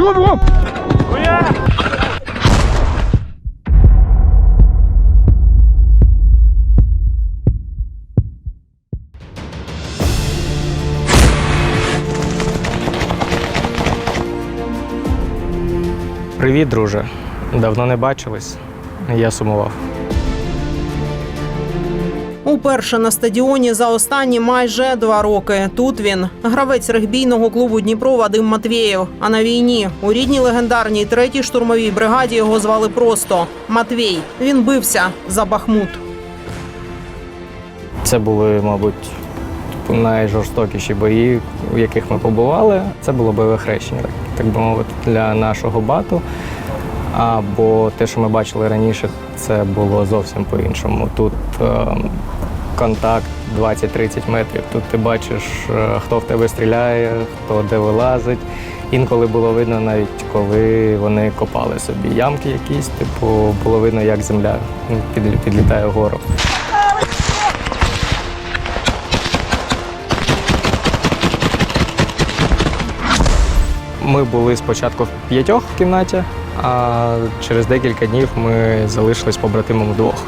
Бігом! Привіт, друже. Давно не бачились. Я сумував. Уперше на стадіоні за останні майже два роки. Тут він гравець регбійного клубу Дніпро Вадим Матвєєв. А на війні у рідній легендарній третій штурмовій бригаді його звали просто Матвій. Він бився за Бахмут. Це були, мабуть, найжорстокіші бої, у яких ми побували. Це було бойове хрещення, так, би мовити, для нашого бату. Або те, що ми бачили раніше, це було зовсім по-іншому. Тут е, контакт 20-30 метрів. Тут ти бачиш, е, хто в тебе стріляє, хто де вилазить. Інколи було видно навіть коли вони копали собі ямки якісь, типу, було видно, як земля ну, підлітає вгору. Ми були спочатку в п'ятьох в кімнаті, а через декілька днів ми залишились побратимом вдвох.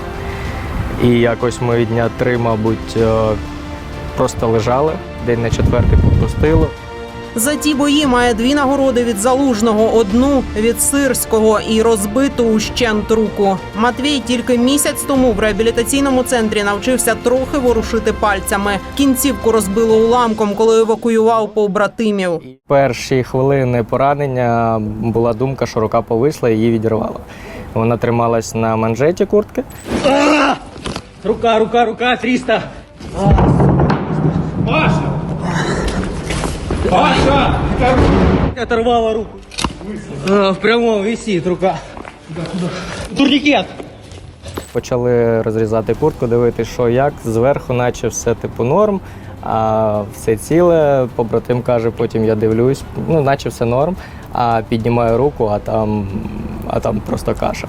І якось ми дня три, мабуть, е, просто лежали, день на четвертий попустило. За ті бої має дві нагороди від залужного: одну від сирського і розбиту ущент руку. Матвій тільки місяць тому в реабілітаційному центрі навчився трохи ворушити пальцями. Кінцівку розбило уламком, коли евакуював побратимів. Перші хвилини поранення була думка, що рука повисла і її відірвало. Вона трималась на манжеті куртки. Рука, рука, рука, 300. Паша! Паша! Оторвала руку. А, в прямом висит рука. Турникет! Почали розрізати куртку, дивитися, що як, зверху, наче все типу норм, а все ціле. Побратим каже, потім я дивлюсь, ну, наче все норм, а піднімаю руку, а там, а там просто каша.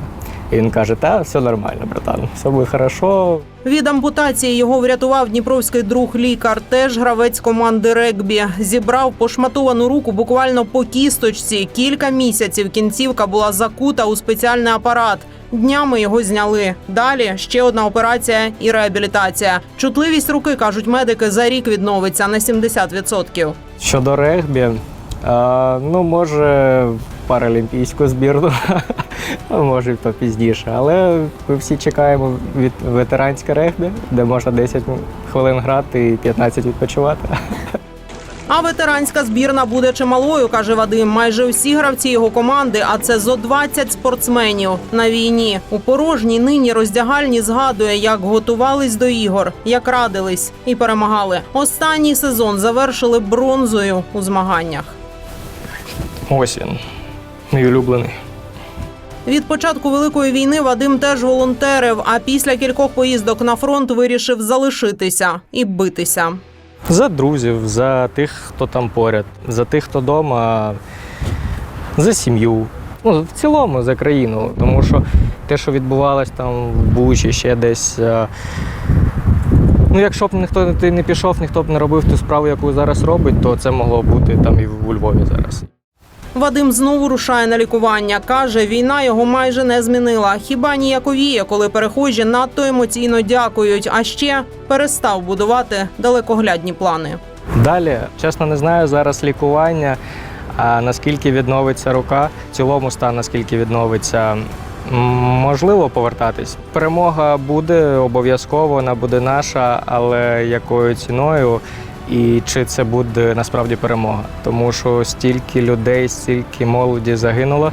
І він каже, та все нормально, братан, все буде хорошо. Від ампутації його врятував дніпровський друг лікар, теж гравець команди регбі. Зібрав пошматовану руку буквально по кісточці. Кілька місяців кінцівка була закута у спеціальний апарат. Днями його зняли. Далі ще одна операція і реабілітація. Чутливість руки кажуть медики за рік відновиться на 70%. Щодо регбі, ну, може, паралімпійську збірну, може, і то пізніше. Але ми всі чекаємо від ветеранське регбі, де можна 10 хвилин грати і 15 відпочивати. А ветеранська збірна буде чималою, каже Вадим. Майже всі гравці його команди, а це зо 20 спортсменів на війні. У порожній нині роздягальні згадує, як готувались до ігор, як радились і перемагали. Останній сезон завершили бронзою у змаганнях. Ось він, мій улюблений. Від початку великої війни Вадим теж волонтерив. А після кількох поїздок на фронт вирішив залишитися і битися. За друзів, за тих, хто там поряд, за тих, хто вдома, за сім'ю. Ну, в цілому за країну. Тому що те, що відбувалось там в Бучі, ще десь. е, Ну, якщо б ніхто не пішов, ніхто б не робив ту справу, яку зараз робить, то це могло бути там і у Львові зараз. Вадим знову рушає на лікування. Каже, війна його майже не змінила. Хіба ніяковіє, коли перехожі надто емоційно дякують, а ще перестав будувати далекоглядні плани. Далі, чесно, не знаю зараз лікування, а наскільки відновиться рука, в цілому стан, наскільки відновиться. Можливо повертатись. Перемога буде обов'язково, вона буде наша, але якою ціною і чи це буде насправді перемога? Тому що стільки людей, стільки молоді загинуло.